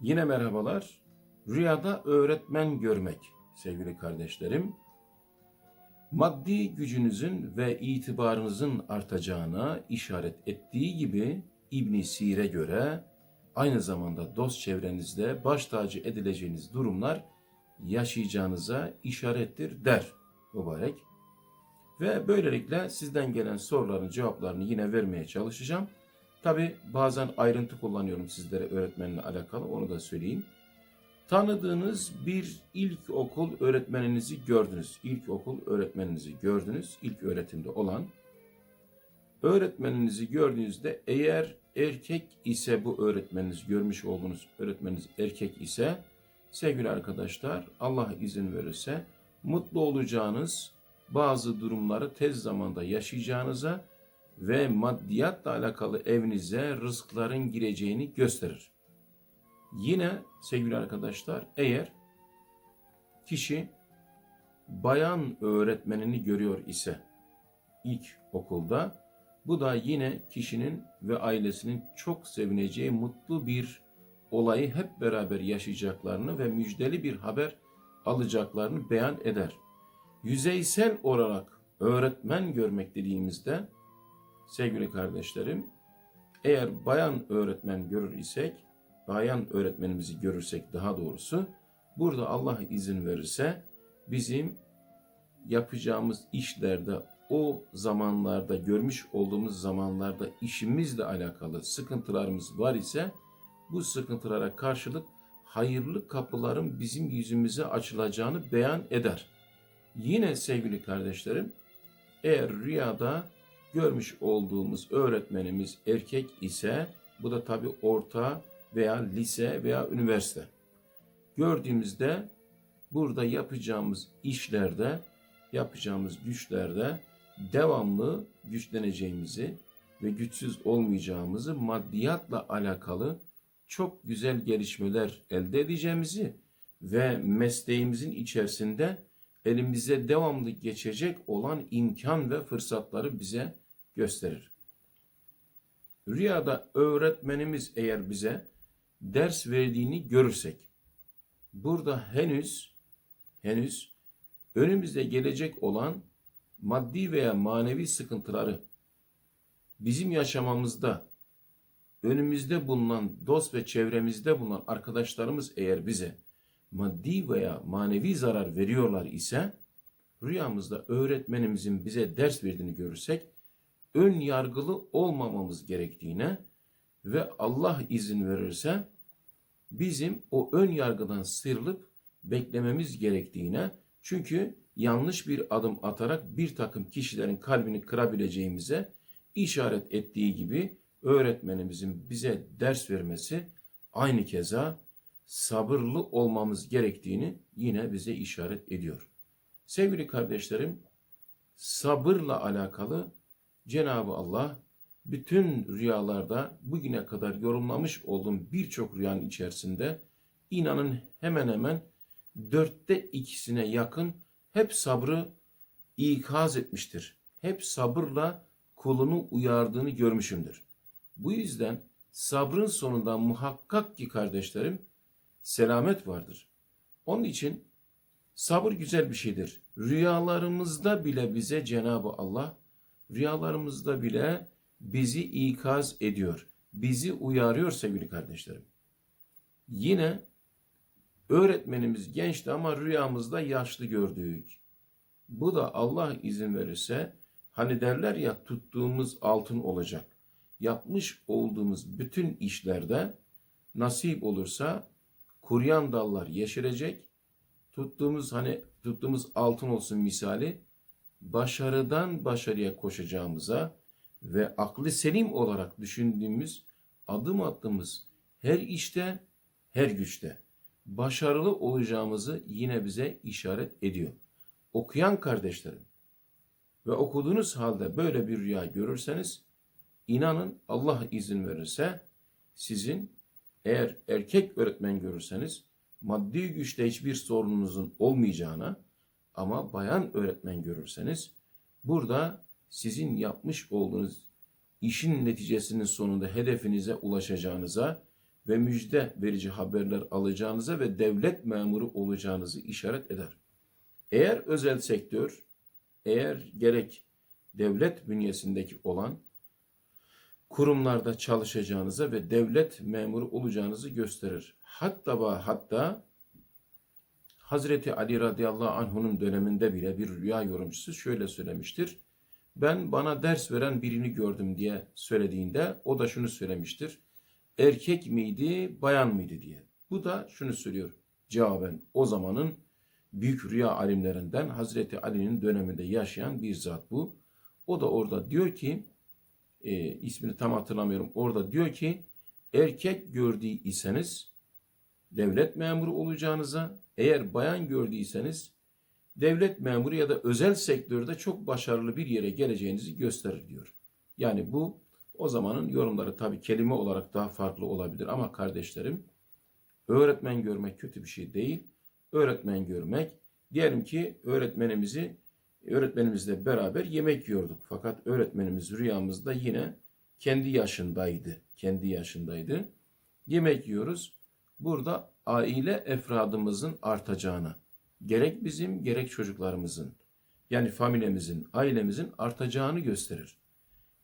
Yine merhabalar. Rüyada öğretmen görmek sevgili kardeşlerim. Maddi gücünüzün ve itibarınızın artacağına işaret ettiği gibi İbn Sir'e göre aynı zamanda dost çevrenizde baş tacı edileceğiniz durumlar yaşayacağınıza işarettir der mübarek. Ve böylelikle sizden gelen soruların cevaplarını yine vermeye çalışacağım. Tabi bazen ayrıntı kullanıyorum sizlere öğretmenle alakalı onu da söyleyeyim. Tanıdığınız bir ilkokul öğretmeninizi gördünüz. İlkokul öğretmeninizi gördünüz. İlk öğretimde olan. Öğretmeninizi gördüğünüzde eğer erkek ise bu öğretmeniniz görmüş olduğunuz öğretmeniniz erkek ise sevgili arkadaşlar Allah izin verirse mutlu olacağınız bazı durumları tez zamanda yaşayacağınıza ve maddiyatla alakalı evinize rızkların gireceğini gösterir. Yine sevgili arkadaşlar eğer kişi bayan öğretmenini görüyor ise ilk okulda bu da yine kişinin ve ailesinin çok sevineceği mutlu bir olayı hep beraber yaşayacaklarını ve müjdeli bir haber alacaklarını beyan eder. Yüzeysel olarak öğretmen görmek dediğimizde sevgili kardeşlerim eğer bayan öğretmen görür isek bayan öğretmenimizi görürsek daha doğrusu burada Allah izin verirse bizim yapacağımız işlerde o zamanlarda görmüş olduğumuz zamanlarda işimizle alakalı sıkıntılarımız var ise bu sıkıntılara karşılık hayırlı kapıların bizim yüzümüze açılacağını beyan eder. Yine sevgili kardeşlerim eğer rüyada görmüş olduğumuz öğretmenimiz erkek ise bu da tabi orta veya lise veya üniversite. Gördüğümüzde burada yapacağımız işlerde, yapacağımız güçlerde devamlı güçleneceğimizi ve güçsüz olmayacağımızı maddiyatla alakalı çok güzel gelişmeler elde edeceğimizi ve mesleğimizin içerisinde elimize devamlı geçecek olan imkan ve fırsatları bize gösterir. Rüyada öğretmenimiz eğer bize ders verdiğini görürsek, burada henüz henüz önümüzde gelecek olan maddi veya manevi sıkıntıları bizim yaşamamızda önümüzde bulunan dost ve çevremizde bulunan arkadaşlarımız eğer bize maddi veya manevi zarar veriyorlar ise rüyamızda öğretmenimizin bize ders verdiğini görürsek ön yargılı olmamamız gerektiğine ve Allah izin verirse bizim o ön yargıdan sıyrılıp beklememiz gerektiğine çünkü yanlış bir adım atarak bir takım kişilerin kalbini kırabileceğimize işaret ettiği gibi öğretmenimizin bize ders vermesi aynı keza sabırlı olmamız gerektiğini yine bize işaret ediyor. Sevgili kardeşlerim, sabırla alakalı Cenab-ı Allah bütün rüyalarda bugüne kadar yorumlamış olduğum birçok rüyanın içerisinde inanın hemen hemen dörtte ikisine yakın hep sabrı ikaz etmiştir. Hep sabırla kulunu uyardığını görmüşümdür. Bu yüzden sabrın sonunda muhakkak ki kardeşlerim selamet vardır. Onun için sabır güzel bir şeydir. Rüyalarımızda bile bize Cenab-ı Allah rüyalarımızda bile bizi ikaz ediyor. Bizi uyarıyor sevgili kardeşlerim. Yine öğretmenimiz gençti ama rüyamızda yaşlı gördük. Bu da Allah izin verirse hani derler ya tuttuğumuz altın olacak. Yapmış olduğumuz bütün işlerde nasip olursa kuruyan dallar yeşerecek. Tuttuğumuz hani tuttuğumuz altın olsun misali başarıdan başarıya koşacağımıza ve aklı selim olarak düşündüğümüz adım attığımız her işte her güçte başarılı olacağımızı yine bize işaret ediyor. Okuyan kardeşlerim ve okuduğunuz halde böyle bir rüya görürseniz inanın Allah izin verirse sizin eğer erkek öğretmen görürseniz maddi güçte hiçbir sorununuzun olmayacağına ama bayan öğretmen görürseniz burada sizin yapmış olduğunuz işin neticesinin sonunda hedefinize ulaşacağınıza ve müjde verici haberler alacağınıza ve devlet memuru olacağınızı işaret eder. Eğer özel sektör, eğer gerek devlet bünyesindeki olan kurumlarda çalışacağınıza ve devlet memuru olacağınızı gösterir. Hatta hatta Hazreti Ali radıyallahu anh'unun döneminde bile bir rüya yorumcusu şöyle söylemiştir. Ben bana ders veren birini gördüm diye söylediğinde o da şunu söylemiştir. Erkek miydi, bayan mıydı diye. Bu da şunu söylüyor cevaben o zamanın büyük rüya alimlerinden Hazreti Ali'nin döneminde yaşayan bir zat bu. O da orada diyor ki e, ismini tam hatırlamıyorum. Orada diyor ki erkek gördüyseniz devlet memuru olacağınıza, eğer bayan gördüyseniz devlet memuru ya da özel sektörde çok başarılı bir yere geleceğinizi gösterir diyor. Yani bu o zamanın yorumları tabii kelime olarak daha farklı olabilir ama kardeşlerim öğretmen görmek kötü bir şey değil. Öğretmen görmek diyelim ki öğretmenimizi öğretmenimizle beraber yemek yiyorduk. Fakat öğretmenimiz rüyamızda yine kendi yaşındaydı. Kendi yaşındaydı. Yemek yiyoruz. Burada aile efradımızın artacağını, gerek bizim gerek çocuklarımızın, yani familyemizin, ailemizin artacağını gösterir.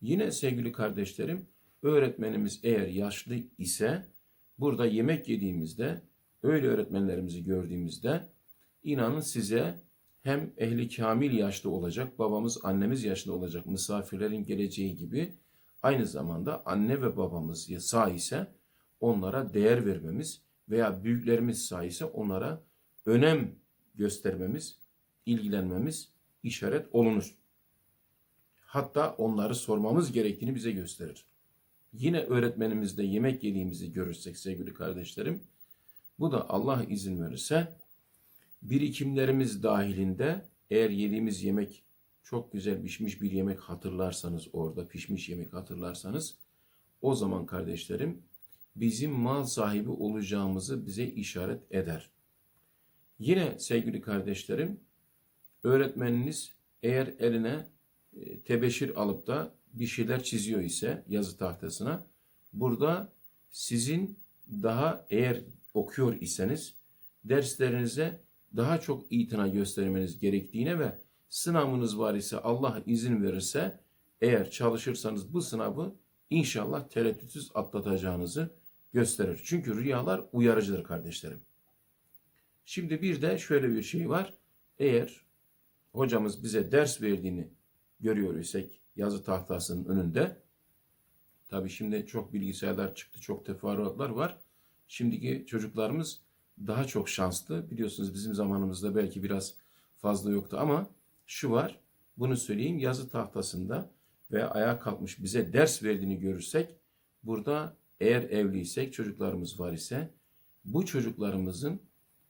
Yine sevgili kardeşlerim, öğretmenimiz eğer yaşlı ise burada yemek yediğimizde, öyle öğretmenlerimizi gördüğümüzde inanın size hem ehli kamil yaşlı olacak, babamız, annemiz yaşlı olacak misafirlerin geleceği gibi aynı zamanda anne ve babamız sağ ise onlara değer vermemiz veya büyüklerimiz sağ ise onlara önem göstermemiz, ilgilenmemiz işaret olunur. Hatta onları sormamız gerektiğini bize gösterir. Yine öğretmenimizde yemek yediğimizi görürsek sevgili kardeşlerim, bu da Allah izin verirse birikimlerimiz dahilinde eğer yediğimiz yemek çok güzel pişmiş bir yemek hatırlarsanız orada pişmiş yemek hatırlarsanız o zaman kardeşlerim bizim mal sahibi olacağımızı bize işaret eder. Yine sevgili kardeşlerim öğretmeniniz eğer eline e, tebeşir alıp da bir şeyler çiziyor ise yazı tahtasına burada sizin daha eğer okuyor iseniz derslerinize daha çok itina göstermeniz gerektiğine ve sınavınız var ise Allah izin verirse eğer çalışırsanız bu sınavı inşallah tereddütsüz atlatacağınızı gösterir. Çünkü rüyalar uyarıcıdır kardeşlerim. Şimdi bir de şöyle bir şey var. Eğer hocamız bize ders verdiğini görüyor isek yazı tahtasının önünde tabii şimdi çok bilgisayarlar çıktı, çok teferruatlar var. Şimdiki çocuklarımız daha çok şanslı. Biliyorsunuz bizim zamanımızda belki biraz fazla yoktu ama şu var. Bunu söyleyeyim yazı tahtasında veya ayağa kalkmış bize ders verdiğini görürsek burada eğer evliysek çocuklarımız var ise bu çocuklarımızın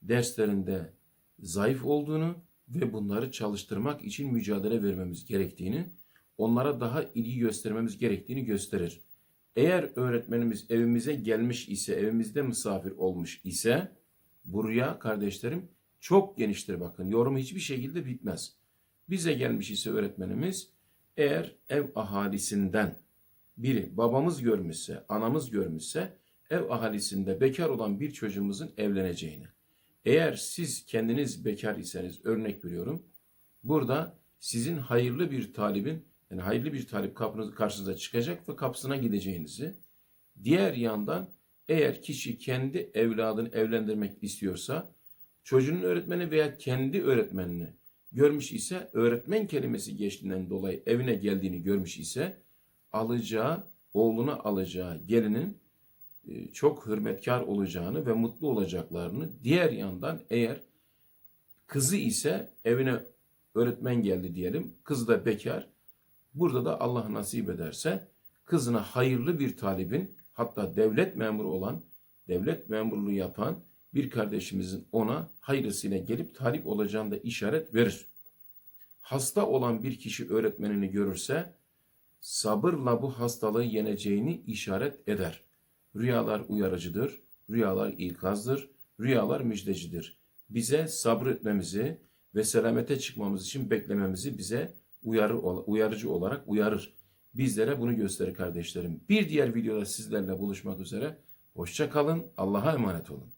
derslerinde zayıf olduğunu ve bunları çalıştırmak için mücadele vermemiz gerektiğini, onlara daha ilgi göstermemiz gerektiğini gösterir. Eğer öğretmenimiz evimize gelmiş ise, evimizde misafir olmuş ise bu rüya kardeşlerim çok geniştir bakın. Yorum hiçbir şekilde bitmez. Bize gelmiş ise öğretmenimiz eğer ev ahalisinden biri babamız görmüşse, anamız görmüşse ev ahalisinde bekar olan bir çocuğumuzun evleneceğini. Eğer siz kendiniz bekar iseniz örnek veriyorum. Burada sizin hayırlı bir talibin yani hayırlı bir talip kapınız karşınıza çıkacak ve kapısına gideceğinizi. Diğer yandan eğer kişi kendi evladını evlendirmek istiyorsa çocuğun öğretmeni veya kendi öğretmenini görmüş ise öğretmen kelimesi geçtiğinden dolayı evine geldiğini görmüş ise alacağı, oğluna alacağı gelinin e, çok hürmetkar olacağını ve mutlu olacaklarını diğer yandan eğer kızı ise evine öğretmen geldi diyelim kız da bekar burada da Allah nasip ederse kızına hayırlı bir talibin hatta devlet memuru olan devlet memurluğu yapan bir kardeşimizin ona hayırlısıyla gelip talip olacağını da işaret verir. Hasta olan bir kişi öğretmenini görürse sabırla bu hastalığı yeneceğini işaret eder. Rüyalar uyarıcıdır, rüyalar ikazdır, rüyalar müjdecidir. Bize sabretmemizi ve selamete çıkmamız için beklememizi bize uyarı, uyarıcı olarak uyarır. Bizlere bunu gösterir kardeşlerim. Bir diğer videoda sizlerle buluşmak üzere. Hoşça kalın. Allah'a emanet olun.